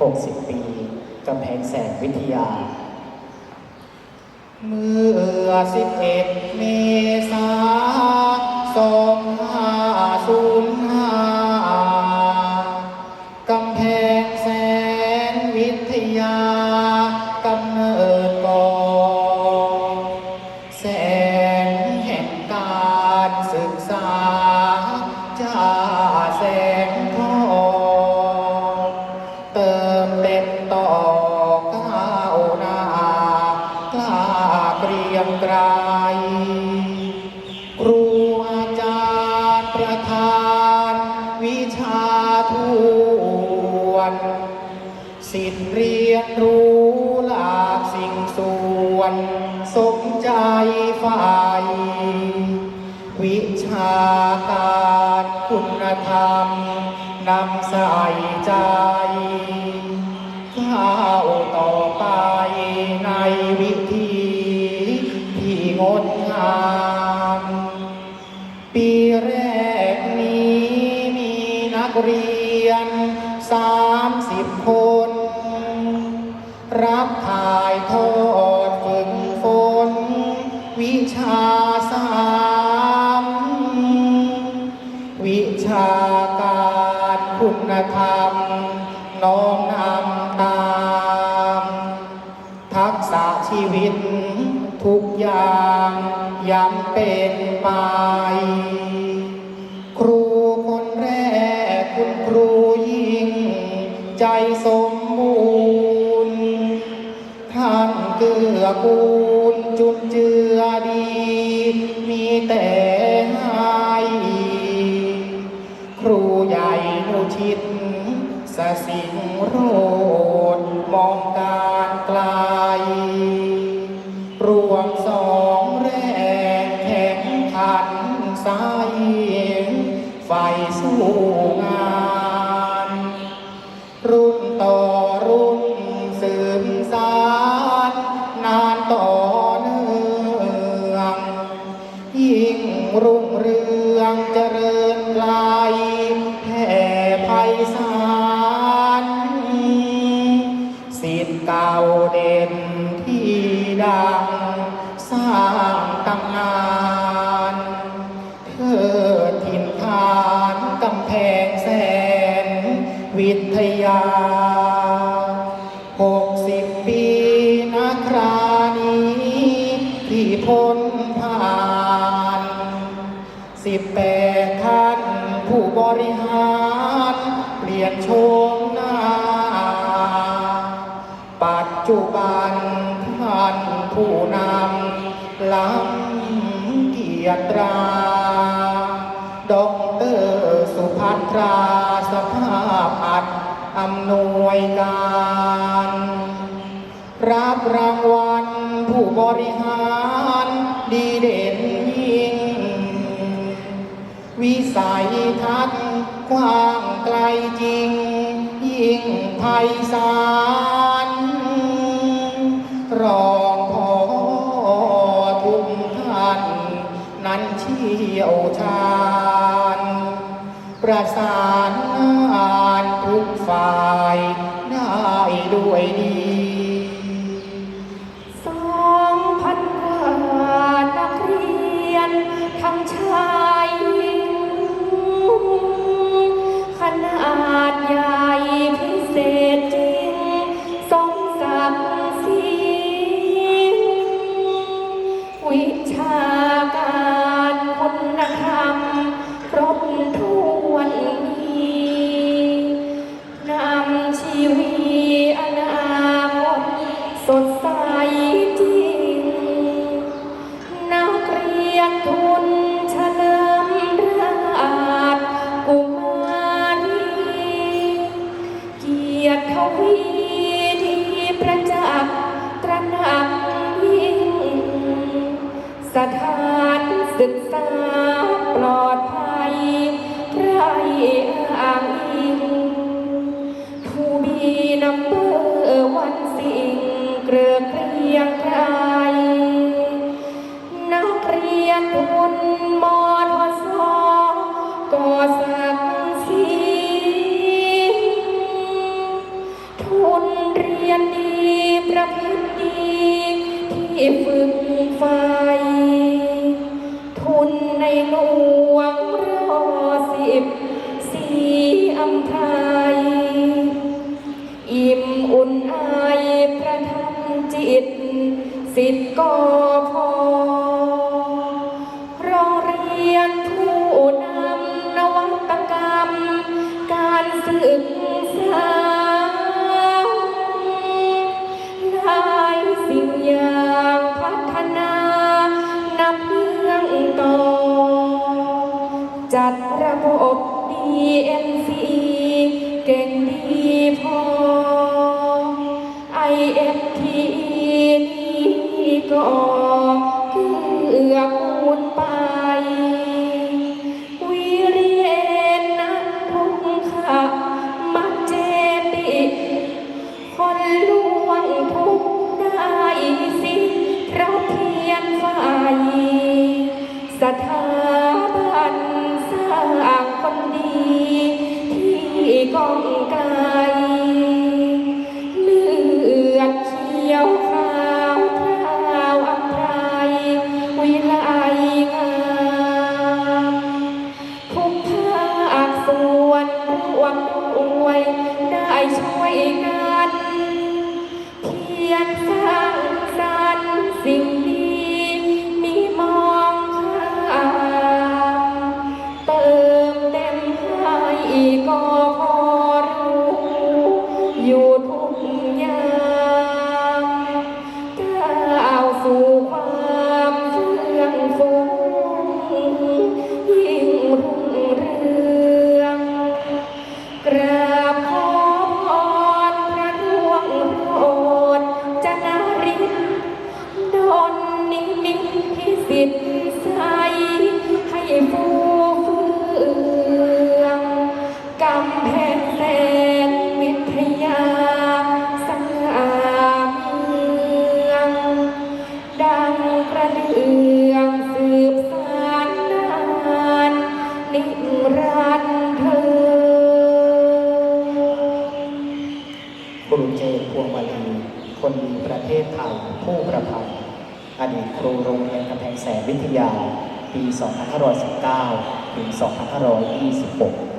60 ปี กำแพงแสนวิทยา เมื่อ 11 เมษา2505กำแพงแสนวิทยากำเนิดก่อนแสงแห่งการศึกษา ครูอาจารย์ประธานวิชาทวนสิทธิเรียนรู้หลากสิ่งส่วน สมใจฝ่วิชาการคุณธรรม นำใส่ใจก้าวต่อไปในวิ งดงามปีแรกนี้มีนักเรียนสามสิบคน รับถ่ายทอดฝึกฝนวิชาสามวิชาการคุณธรรม อย่างยังเป็นไป ครูคนแรกคุณครูยิ่ง ใจสมบูรณ์ท่านเกื้อกูลจุนเจือดี มีแต่ รวมสองแรงแข่งขันสายไฟสู้งาน รุ่นต่อรุ่นสืบสารนานต่อเนื่อง ยิ่งรุ่งเรืองเจริญไกลแผ่ไพศาลสิทธิ์เก่าเด่นที่ดังางตำนานเทิดถิ่นฐานกำแพงแสน วิทยาหกสิบปีนะครานี้ที่พ้นผ่านสิบแปดท่านผู้บริหาร เปลี่ยนโฉมหน้า ปัจจุบันท่านผู้นำ ล้ำเกียรตราดอกเตอร์สุภัทราสภาพอัดอำนวยการ รับรางวัลผู้บริหารดีเด่นยิ่ง วิสัยทัศน์กว้างไกลจริง ยิ่งไพศาลรอ เชี่ยวชาญ ประสานงานทุกฝ่ายได้ด้วยดี ศึกษาปลอดภัยใครอ้างอิงผู้บีนำเบอร์วันสิงเกลือเกลียงใครนักเรียนทุนมอทอสก่อสักสีทุนเรียนดีประพฤติดีที่ฝึกไฟ หลวงรอสิบสีอำไพยอิ่มอุ่นไอายประทับจิต สิทธิ์ก็พอ อบดีเอ็มซีเก่งดีพอไอเอ็มทีนี่ก็เกือบมุนไปวิริเอนนะพุงขะมัจเจติ คนล้วนทุกได้สิเราเพียนไฟสถาน ครูเจพวงมาลีคนดีประเทศไทยผู้ประพันธ์อดีตครูโรงเรียนกำแพงแสนวิทยา ปี 2519 ถึง 2526